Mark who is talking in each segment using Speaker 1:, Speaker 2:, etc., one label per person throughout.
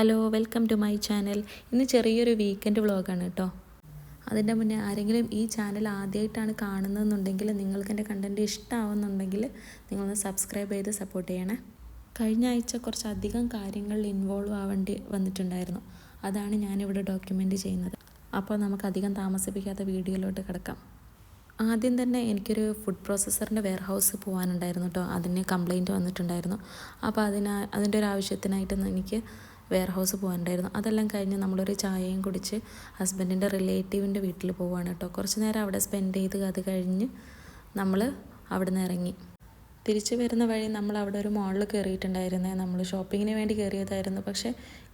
Speaker 1: Hello welcome to my channel. ഇന്ന് ചെറിയൊരു weekend വ്ളോഗാണ് കേട്ടോ അതിന്റെ മുന്നേ ആരെങ്കിലും ഈ ചാനൽ ആദ്യമായിട്ടാണ് കാണുന്നതെന്നുണ്ടെങ്കിൽ നിങ്ങൾക്ക് എന്റെ കണ്ടന്റ് ഇഷ്ടമാവുന്നുണ്ടെങ്കിൽ നിങ്ങളൊന്ന് സബ്സ്ക്രൈബ് ചെയ്ത് സപ്പോർട്ട് ചെയ്യണേ. കഴിഞ്ഞ ആഴ്ച കുറച്ചധികം കാര്യങ്ങളിൽ ഇൻവോൾവ് ആവേണ്ടി വന്നിട്ടുണ്ടായിരുന്നു. അതാണ് ഞാനിവിടെ ഡോക്യുമെന്റ് ചെയ്യുന്നത്. അപ്പോൾ നമുക്ക് അധികം താമസിപ്പിക്കാത്ത വീഡിയോയിലോട്ട് കിടക്കാം. ആദ്യം തന്നെ എനിക്കൊരു ഫുഡ് പ്രോസസ്സറിന്റെ വെയർ ഹൗസ് പോകാനുണ്ടായിരുന്നു കേട്ടോ അതിന് കംപ്ലൈന്റ് വന്നിട്ടുണ്ടായിരുന്നു. അപ്പോൾ അതിന് അതിന്റെ ഒരു ആവശ്യത്തിനായിട്ട് എനിക്ക് വെയർ ഹൗസ് പോകാനുണ്ടായിരുന്നു. അതെല്ലാം കഴിഞ്ഞ് നമ്മളൊരു ചായയും കുടിച്ച് ഹസ്ബൻഡിന്റെ റിലേറ്റീവിന്റെ വീട്ടിൽ പോവുകയാണ് കേട്ടോ. കുറച്ച് നേരം അവിടെ സ്പെൻഡ് ചെയ്ത് അത് കഴിഞ്ഞ് നമ്മൾ അവിടെ നിന്ന് ഇറങ്ങി. തിരിച്ചു വരുന്ന വഴി നമ്മൾ അവിടെ ഒരു മോളിൽ കയറിയിട്ടുണ്ടായിരുന്നേ. നമ്മൾ ഷോപ്പിങ്ങിന് വേണ്ടി കയറിയതായിരുന്നു. പക്ഷേ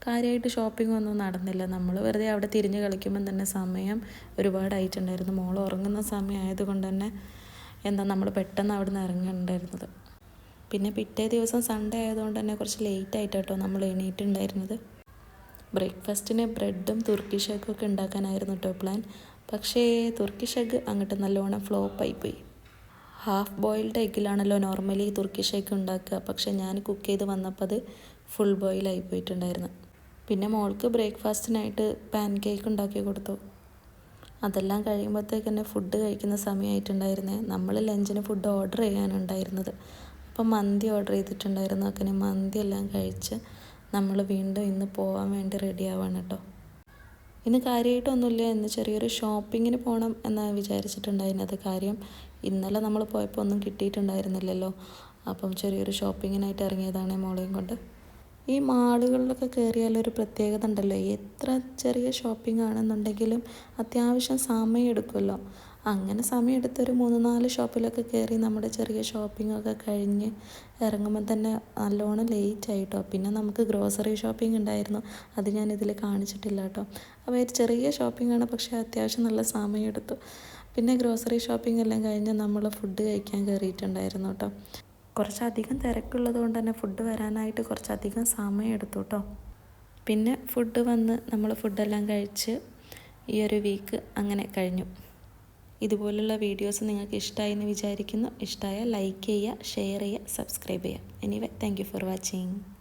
Speaker 1: കാര്യമായിട്ട് ഷോപ്പിംഗ് ഒന്നും നടന്നില്ല. നമ്മൾ വെറുതെ അവിടെ തിരിഞ്ഞ് കളിക്കുമ്പം തന്നെ സമയം ഒരുപാടായിട്ടുണ്ടായിരുന്നു. മോൾ ഉറങ്ങുന്ന സമയം ആയതുകൊണ്ട് തന്നെ എന്താ നമ്മൾ പെട്ടെന്ന് അവിടെ നിന്ന് ഇറങ്ങിയിട്ടുണ്ടായിരുന്നത് പിന്നെ പിറ്റേ ദിവസം സൺഡേ ആയതുകൊണ്ട് തന്നെ കുറച്ച് ലേറ്റ് ആയിട്ട് നമ്മൾ എണീറ്റുണ്ടായിരുന്നത്. ബ്രേക്ക്ഫാസ്റ്റിന് ബ്രെഡും തുർക്കിഷ് എഗ്ഗും ഒക്കെ ഉണ്ടാക്കാനായിരുന്നു കേട്ടോ പ്ലാൻ പക്ഷേ തുർക്കിഷ് എഗ്ഗ് അങ്ങോട്ട് നല്ലോണം ഫ്ലോപ്പായി പോയി. ഹാഫ് ബോയിൽഡ് എഗ്ഗിലാണല്ലോ നോർമലി തുർക്കിഷ് എഗ്ഗ് ഉണ്ടാക്കുക. പക്ഷേ ഞാൻ കുക്ക് ചെയ്ത് വന്നപ്പോൾ അത് ഫുൾ ബോയിലായി പോയിട്ടുണ്ടായിരുന്നു. പിന്നെ മോൾക്ക് ബ്രേക്ക്ഫാസ്റ്റിനായിട്ട് പാൻ കേക്ക് ഉണ്ടാക്കി കൊടുത്തു. അതെല്ലാം കഴിയുമ്പോഴത്തേക്ക് തന്നെ ഫുഡ് കഴിക്കുന്ന സമയമായിട്ടുണ്ടായിരുന്നേ. നമ്മൾ ലഞ്ചിന് ഫുഡ് ഓർഡർ ചെയ്യാനുണ്ടായിരുന്നത്. അപ്പം മന്തി ഓർഡർ ചെയ്തിട്ടുണ്ടായിരുന്നു. അങ്ങനെ മന്തി എല്ലാം കഴിച്ച് നമ്മൾ വീണ്ടും ഇന്ന് പോകാൻ വേണ്ടി റെഡി ആവാണ് കേട്ടോ ഇന്ന് കാര്യമായിട്ടൊന്നുമില്ല ഇന്ന് ചെറിയൊരു ഷോപ്പിങ്ങിന് പോകണം എന്നാണ് വിചാരിച്ചിട്ടുണ്ടായിരുന്നത് കാര്യം ഇന്നലെ നമ്മൾ പോയപ്പോൾ ഒന്നും കിട്ടിയിട്ടുണ്ടായിരുന്നില്ലല്ലോ. അപ്പം ചെറിയൊരു ഷോപ്പിങ്ങിനായിട്ട് ഇറങ്ങിയതാണ് മോളെയും കൊണ്ട്. ഈ മാളുകളിലൊക്കെ കയറിയാലൊരു പ്രത്യേകത ഉണ്ടല്ലോ. എത്ര ചെറിയ ഷോപ്പിംഗ് ആണെന്നുണ്ടെങ്കിലും അത്യാവശ്യം സമയം എടുക്കുമല്ലോ. അങ്ങനെ സമയം എടുത്തൊരു മൂന്ന് നാല് ഷോപ്പിലൊക്കെ കയറി നമ്മുടെ ചെറിയ ഷോപ്പിംഗ് ഒക്കെ കഴിഞ്ഞ് ഇറങ്ങുമ്പോൾ തന്നെ നല്ലോണം ലേറ്റ് ആയിട്ടോ. പിന്നെ നമുക്ക് ഗ്രോസറി ഷോപ്പിംഗ് ഉണ്ടായിരുന്നു. അത് ഞാൻ ഇതിൽ കാണിച്ചിട്ടില്ല കേട്ടോ. അപ്പോൾ ഒരു ചെറിയ ഷോപ്പിംഗ് ആണ്. പക്ഷേ അത്യാവശ്യം നല്ല സമയം എടുത്തു പിന്നെ ഗ്രോസറി ഷോപ്പിംഗ് എല്ലാം കഴിഞ്ഞ് നമ്മൾ ഫുഡ് കഴിക്കാൻ കയറിയിട്ടുണ്ടായിരുന്നു കേട്ടോ. കുറച്ചധികം തിരക്കുള്ളത് കൊണ്ട് തന്നെ ഫുഡ് വരാനായിട്ട് കുറച്ചധികം സമയം എടുത്തു കേട്ടോ. പിന്നെ ഫുഡ് വന്ന് നമ്മൾ ഫുഡെല്ലാം കഴിച്ച് ഈ ഒരു വീക്ക് അങ്ങനെ കഴിഞ്ഞു. ഇതുപോലുള്ള വീഡിയോസ് നിങ്ങൾക്ക് ഇഷ്ടമായി എന്ന് വിചാരിക്കുന്നു. ഇഷ്ടമായാൽ ലൈക്ക് ചെയ്യുക ഷെയർ ചെയ്യുക സബ്സ്ക്രൈബ് ചെയ്യുക. Anyway thank for watching